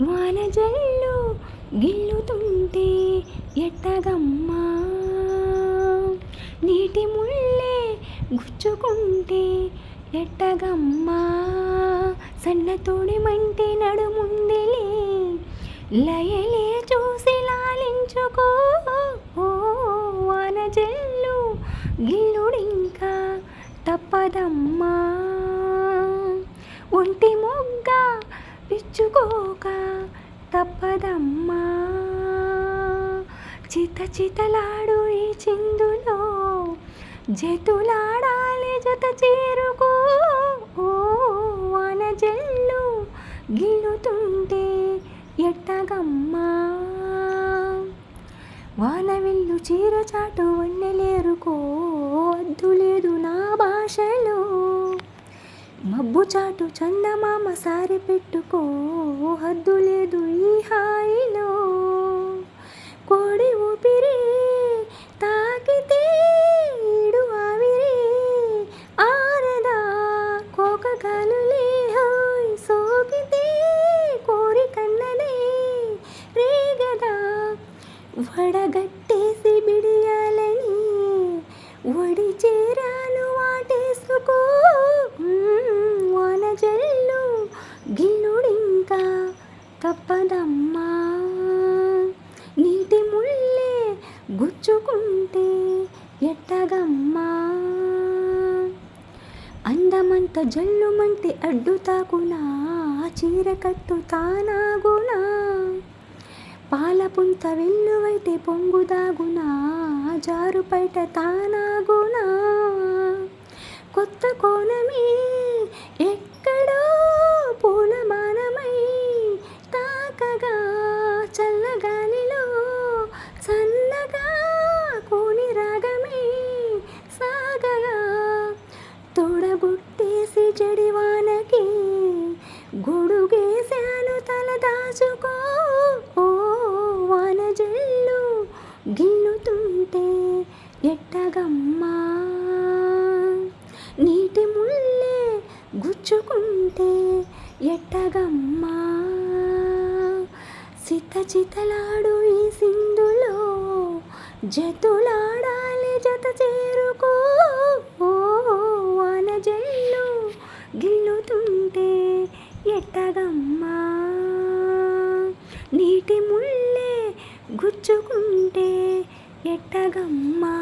వానజల్లు గిల్లుతుంటే ఎట్టగమ్మా? నీటి ముళ్ళే గుచ్చుకుంటే ఎట్టగమ్మా? సన్నతోడి మంటి నడుముందిలే లయలే చూసి లాలించుకో. ఓ వానజల్లు గిల్లుడింకా తప్పదమ్మా. పదమ్మా. చిత చితలాడు ఈ చిందులో జతులాడాలి జత చేరుకో. ఓ గిలుతుంటే గిల్లుతుంటే ఎట్టగమ్మా. వానవిల్లు చీర చాటు వన్నెలేరుకో అద్దు చాటు చందమామ సారి పెట్టుకో హద్దు లేదు ఈ హాయిలో. కోడి ఊపిరి తాకితే ఈడు ఆవిరి ఆరదా. కోక కాలులే సోకితే కోరి కన్నదే రేగదా. వడగట్టి తప్పదమ్మా. నీటి ముళ్ళే గుచ్చుకుంటే ఎట్టగమ్మా. అందమంత జల్లుమంటే అడ్డు తాకునా చీర కట్టు తానాగునా. పాలపుంత వెల్లువైతే పొంగుదాగునా జారుపైట బయట తానాగునా. కొత్త కోణమే తోడబుట్టేసి జడివానకి గొడుగేశాను తల దాచుకో. ఓ వానజల్లు గిల్లుతుంటే ఎట్టగమ్మా. నీటి ముల్లే గుచ్చుకుంటే ఎట్టగమ్మా. చిత చితలాడు ఈ సింధులో జతులాడాలి జత చేరుకో ఓ వానజల్లు గిల్లుతుంటే ఎట్టగమ్మా నీటి ముళ్ళే గుచ్చుకుంటే ఎట్టగమ్మా?